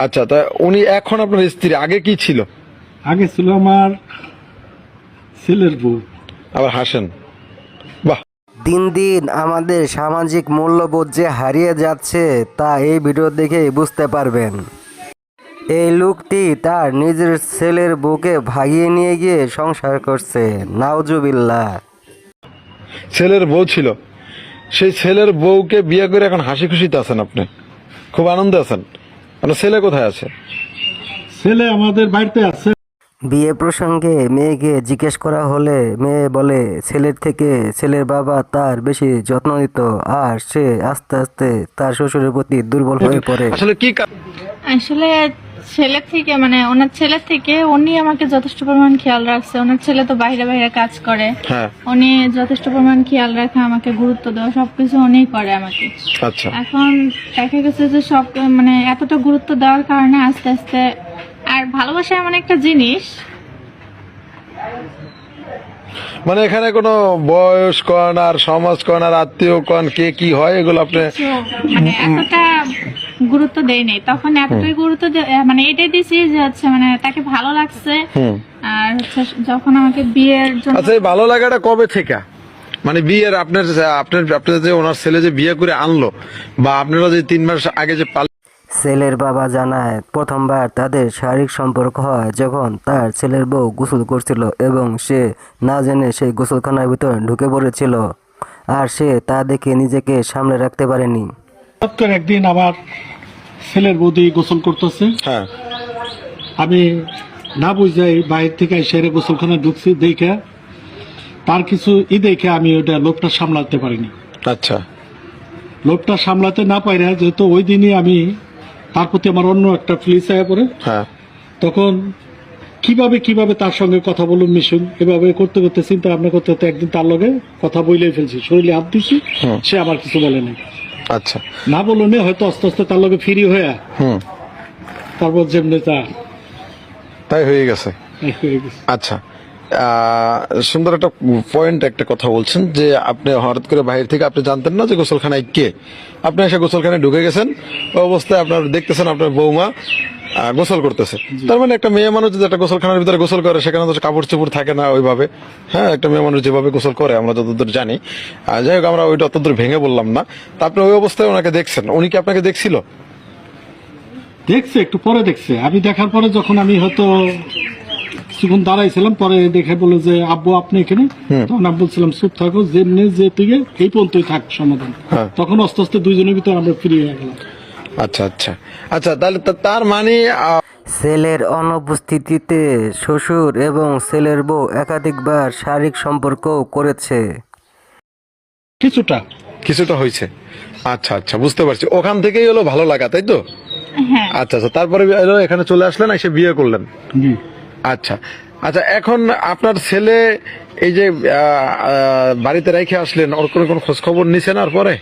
আচ্ছা তা উনি এখন আপনার স্ত্রী আগে কি ছিল? আগে ছিল আমার ছেলের বউ। আবার হাসেন। বাহ। দিন দিন আমাদের সামাজিক মূল্যবোধ যে হারিয়ে যাচ্ছে তা এই ভিডিও দেখে বুঝতে পারবেন। এই লোকটি তার নিজের ছেলের বউকে ভাগিয়ে নিয়ে গিয়ে সংসার করছে। নাউজুবিল্লাহ। ছেলের বউ ছিল। সেই ছেলের বউকে বিয়ে করে এখন হাসি খুশিতে আছেন আপনি। খুব আনন্দে আছেন। আপনার ছেলে কোথায় আছে? ছেলে আমাদের বাড়িতে আছে। বিয়ে প্রসঙ্গে মেয়েকে জিজ্ঞেস করা হলে মেয়ে বলে ছেলের থেকে ছেলের বাবা তার বেশি যত্ন নিত আর সে আস্তে আস্তে তার শ্বশুরের প্রতি দুর্বল হয়ে পড়ে। আসলে কি আসলে ছেলে থেকে মানে ওনার ছেলে থেকে উনি আমাকে যথেষ্ট পরিমাণ খেয়াল রাখছে। ওনার ছেলে তো বাইরে বাইরে কাজ করে। হ্যাঁ। উনি যথেষ্ট পরিমাণ খেয়াল রাখে আমাকে গুরুত্ব দেওয়া সবকিছু উনিই করে আমাকে। আচ্ছা। এখন দেখা গেছে যে সব মানে এতটা গুরুত্ব দেওয়ার কারণে আস্তে আস্তে আর ভালোবাসা এমন একটা জিনিস। মানে এখানে কোনো বয়স কন আর সমাজ কন আর আত্মীয় কন কে কি হয় এগুলো আপনি মানে এতটা গুরুত্ব দেয় নেই। তখন এতটাই গুরুত্ব মানে এটাই দিয়েছি যে হচ্ছে মানে তাকে ভালো লাগছে। আর হচ্ছে যখন আমাকে বিয়ের জন্য আচ্ছা এই ভালো লাগাটা কবে থেকে? মানে বিয়ের আপনার আপনার আপনার যে ওনার ছেলে যে বিয়ে করে আনলো বা আপনারা যে তিন মাস আগে যে ছেলের বাবা জানায় প্রথমবার তাদের শারীরিক সম্পর্ক হয় যখন তার ছেলের বউ গোসল করছিল এবং সে না জেনে সেই গোসলখানার ভিতর ঢুকে পড়েছিল। আর সে তা দেখে নিজেকে সামলে রাখতে পারেনি। হঠাৎ একদিন আমার ছেলের বৌদি গোসল করতেছে। হ্যাঁ। আমি না বুঝাই বাইরে থেকে সেরে গোসলখানে ঢুকছি দেখে তার কিছু ই দেখে আমি ওটা লোকটা সামলাতে পারিনি। আচ্ছা। লোকটা সামলাতে না পারি যেহেতু ওই দিনই আমি তার প্রতি আমার অন্য একটা ফিলিস আয়া পড়ে। হ্যাঁ। তখন কীভাবে কীভাবে তার সঙ্গে কথা বলুন মিশুন? এভাবে করতে করতে চিন্তা ভাবনা করতে করতে একদিন তার লগে কথা বইলেই ফেলছি। শরীরে হাত দিছি সে আমার কিছু বলে নাই। আচ্ছা। না বলুন হয়তো আস্তে আস্তে তার লগে ফিরি হয়ে তারপর যেমনি তা তাই হয়ে গেছে। আচ্ছা। সুন্দর একটা পয়েন্ট একটা কথা বলছেন যে আপনি হঠাৎ করে বাইরে থেকে আপনি জানতেন না যে গোসলখানায় কে? আপনি এসে গোসলখানায় ঢুকে গেছেন অবস্থায় আপনার দেখতেছেন আপনার বৌমা গোসল করতেছে। তার মানে একটা মেয়ে মানুষ যদি একটা গোসলখানার ভিতরে গোসল করে, সেখানে তো কাপড় চোপড় থাকে না ওইভাবে। হ্যাঁ একটা মেয়ে মানুষ যেভাবে গোসল করে, আমরা যতদূর জানি। যাই হোক, আমরা ওইটা অতদূর ভেঙে বললাম না। তা আপনি ওই অবস্থায় ওনাকে দেখছেন। উনি কি আপনাকে দেখছিল? দেখছে, একটু পরে দেখছে। আমি দেখার পরে যখন আমি হয়তো কিছুক্ষণ দাঁড়াইছিলাম পরে দেখে বলে যে আব্বু আপনি এখানে? তখন আমি বলছিলাম চুপ থাকো যেমনি যে থেকে এই পর্যন্তই থাক সমাধান। হ্যাঁ। তখন আস্তে আস্তে দুইজনের ভিতরে আমরা ফ্রি হয়ে গেলাম। আচ্ছা আচ্ছা। আচ্ছা তাহলে তার মানে ছেলের অনুপস্থিতিতে শ্বশুর এবং ছেলের বউ একাধিকবার শারীরিক সম্পর্ক করেছে। কিছুটা। কিছুটা হয়েছে। আচ্ছা আচ্ছা বুঝতে পারছি। ওখান থেকেই হলো ভালো লাগা তাই তো? হ্যাঁ। আচ্ছা আচ্ছা তারপরে এলো এখানে চলে আসলেন এসে বিয়ে করলেন। জি। আচ্ছা। আচ্ছা এখন আপনার ছেলে এই যে বাড়িতে রেখে আসলেন, ওর কোনো কোনো খোঁজ খবর নিছেন আর পরে?